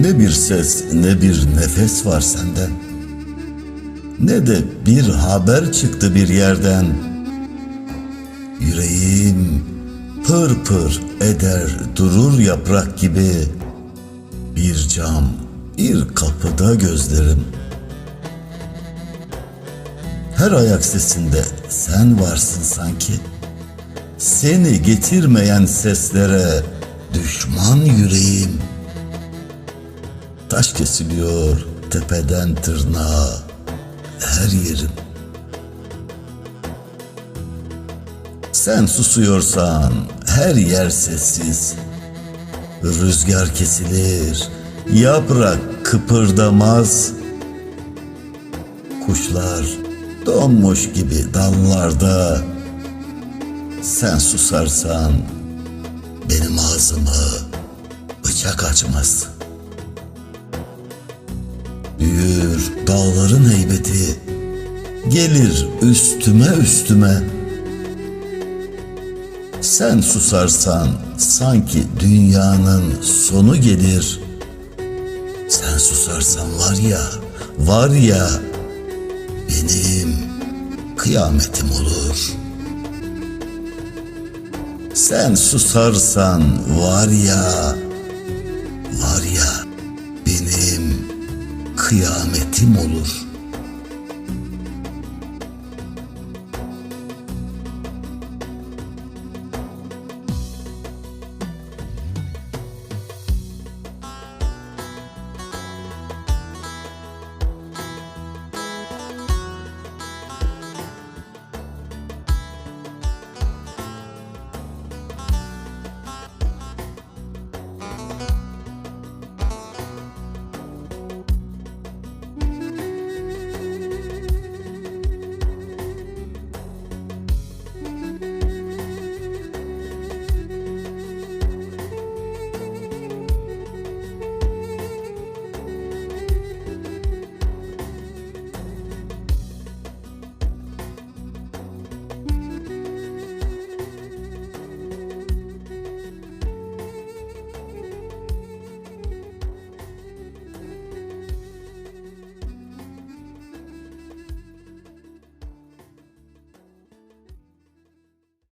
Ne bir ses ne bir nefes var senden. Ne de bir haber çıktı bir yerden. Yüreğim pır pır eder durur yaprak gibi. Bir cam, bir kapıda gözlerim. Her ayak sesinde sen varsın sanki. Seni getirmeyen seslere düşman yüreğim. Taş kesiliyor tepeden tırnağa her yerim. Sen susuyorsan her yer sessiz. Rüzgar kesilir, yaprak kıpırdamaz. Kuşlar donmuş gibi dallarda. Sen susarsan benim ağzımı bıçak açmaz. Dağların heybeti, gelir üstüme üstüme. Sen susarsan sanki dünyanın sonu gelir. Sen susarsan var ya, var ya benim kıyametim olur. Sen susarsan var ya, var ya kıyametim olur.''